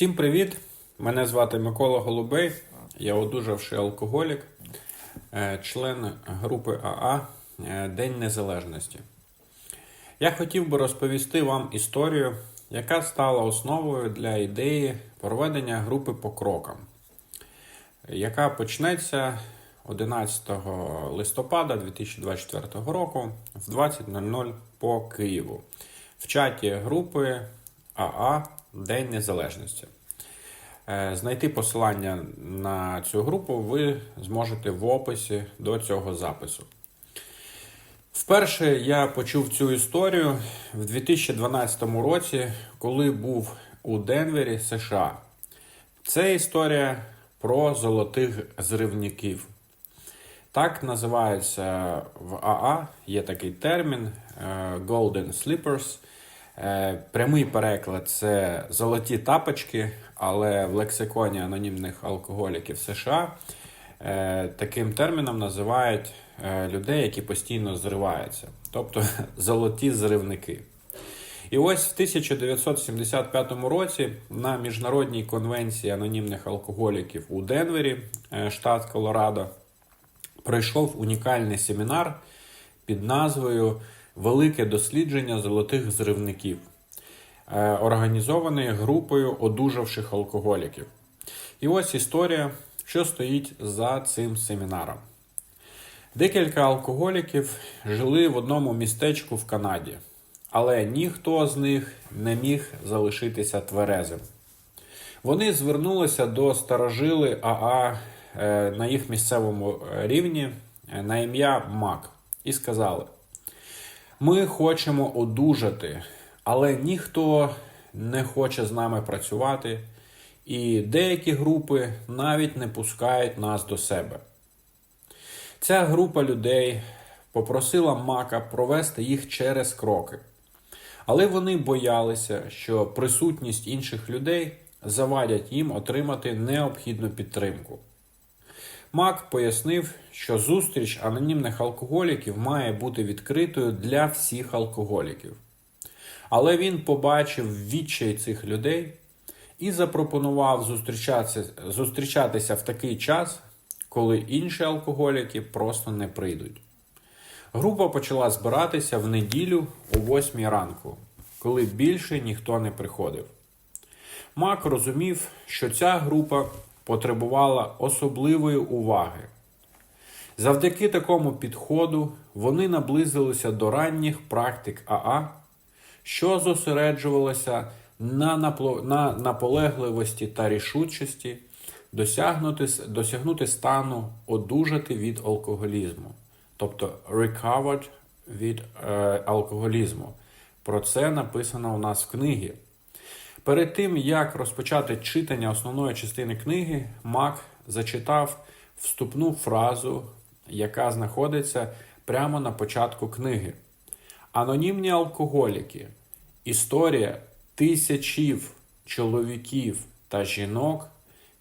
Всім привіт! Мене звати Микола Голубей. Я одужавший алкоголік, е, член групи АА е, День Незалежності. Я хотів би розповісти вам історію, яка стала основою для ідеї проведення групи по крокам, яка почнеться 11 листопада 2024 року в 20.00 по Києву в чаті групи АА День Незалежності. Е, Знайти посилання на цю групу ви зможете в описі до цього запису. Вперше я почув цю історію в 2012 році, коли був у Денвері, США. Це історія про золотих зривників. Так називається в АА, є такий термін е, Golden Slippers. Е, Прямий переклад це золоті тапочки, але в лексиконі анонімних алкоголіків США е, таким терміном називають е, людей, які постійно зриваються, тобто золоті зривники. І ось в 1975 році на міжнародній конвенції анонімних алкоголіків у Денвері, штат Колорадо, пройшов унікальний семінар під назвою Велике дослідження золотих зривників, е, організований групою одужавших алкоголіків. І ось історія, що стоїть за цим семінаром. Декілька алкоголіків жили в одному містечку в Канаді, але ніхто з них не міг залишитися тверезим. Вони звернулися до старожили АА е, на їх місцевому рівні е, на ім'я Мак і сказали: Ми хочемо одужати, але ніхто не хоче з нами працювати, і деякі групи навіть не пускають нас до себе. Ця група людей попросила Мака провести їх через кроки. Але вони боялися, що присутність інших людей завадять їм отримати необхідну підтримку. Мак пояснив, що зустріч анонімних алкоголіків має бути відкритою для всіх алкоголіків. Але він побачив відчай цих людей і запропонував зустрічатися, зустрічатися в такий час, коли інші алкоголіки просто не прийдуть. Група почала збиратися в неділю о 8 ранку, коли більше ніхто не приходив. Мак розумів, що ця група потребувала особливої уваги. Завдяки такому підходу вони наблизилися до ранніх практик АА, що зосереджувалося на, на наполегливості та рішучості досягнути, досягнути стану одужати від алкоголізму, тобто recovered від е, алкоголізму. Про це написано у нас в книгі. Перед тим, як розпочати читання основної частини книги, Мак зачитав вступну фразу, яка знаходиться прямо на початку книги. Анонімні алкоголіки. Історія тисячів чоловіків та жінок,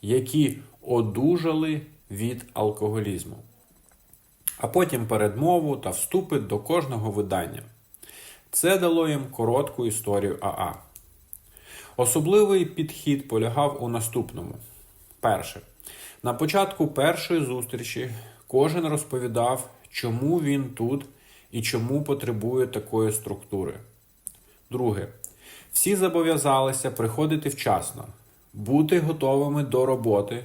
які одужали від алкоголізму. А потім передмову та вступи до кожного видання. Це дало їм коротку історію АА. Особливий підхід полягав у наступному: перше. На початку першої зустрічі кожен розповідав, чому він тут і чому потребує такої структури. Друге. Всі зобов'язалися приходити вчасно, бути готовими до роботи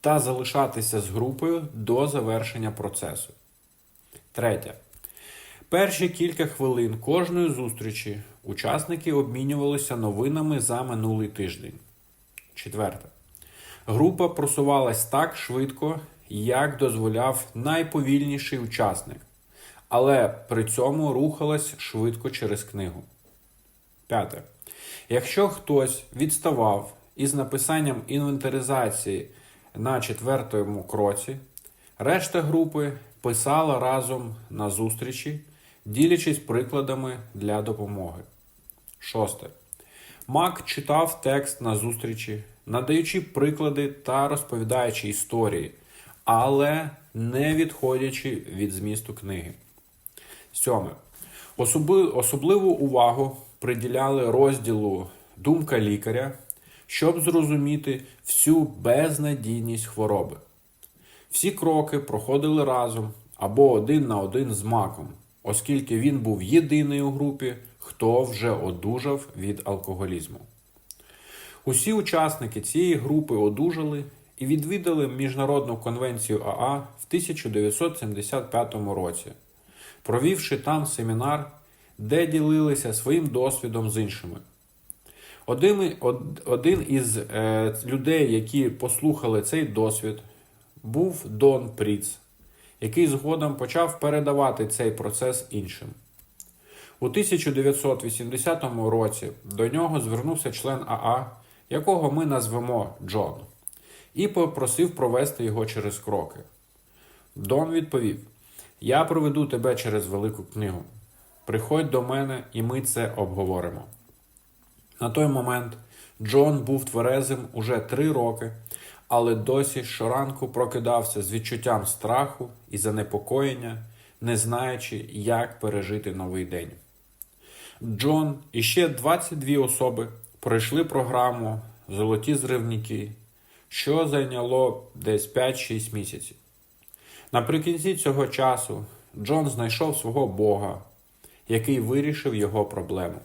та залишатися з групою до завершення процесу. Третє. Перші кілька хвилин кожної зустрічі учасники обмінювалися новинами за минулий тиждень. Четверте. Група просувалась так швидко, як дозволяв найповільніший учасник, але при цьому рухалась швидко через книгу. П'яте. Якщо хтось відставав із написанням інвентаризації на четвертому кроці, решта групи писала разом на зустрічі, ділячись прикладами для допомоги. Шосте. Мак читав текст на зустрічі, надаючи приклади та розповідаючи історії, але не відходячи від змісту книги. Сьоме. Особливу увагу приділяли розділу Думка лікаря, щоб зрозуміти всю безнадійність хвороби. Всі кроки проходили разом або один на один з маком, оскільки він був єдиний у групі, хто вже одужав від алкоголізму. Усі учасники цієї групи одужали і відвідали Міжнародну конвенцію АА в 1975 році, провівши там семінар, де ділилися своїм досвідом з іншими. Один, один із е, людей, які послухали цей досвід, був Дон Пріц, який згодом почав передавати цей процес іншим. У 1980 році до нього звернувся член АА, якого ми назвемо Джон, і попросив провести його через кроки. Дон відповів: Я проведу тебе через велику книгу. Приходь до мене, і ми це обговоримо. На той момент Джон був тверезим уже три роки, але досі щоранку прокидався з відчуттям страху і занепокоєння, не знаючи, як пережити новий день. Джон і ще 22 особи пройшли програму Золоті зривники, що зайняло десь 5-6 місяців. Наприкінці цього часу Джон знайшов свого Бога, який вирішив його проблему.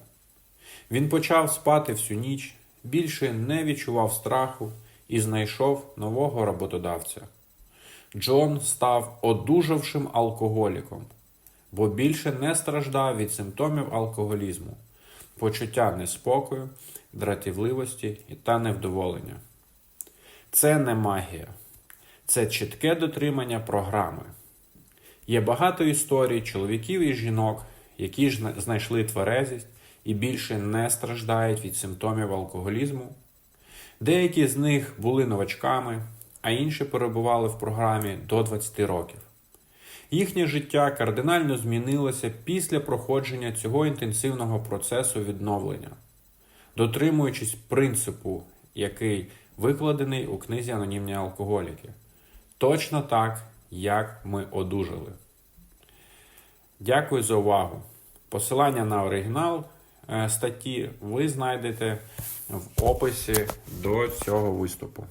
Він почав спати всю ніч, більше не відчував страху і знайшов нового роботодавця. Джон став одужавшим алкоголіком, бо більше не страждав від симптомів алкоголізму, почуття неспокою, дратівливості та невдоволення. Це не магія, це чітке дотримання програми. Є багато історій чоловіків і жінок, які ж знайшли тверезість і більше не страждають від симптомів алкоголізму. Деякі з них були новачками, а інші перебували в програмі до 20 років. Їхнє життя кардинально змінилося після проходження цього інтенсивного процесу відновлення, дотримуючись принципу, який викладений у книзі Анонімні алкоголіки. Точно так, як ми одужали. Дякую за увагу. Посилання на оригінал е, статті ви знайдете в описі до цього виступу.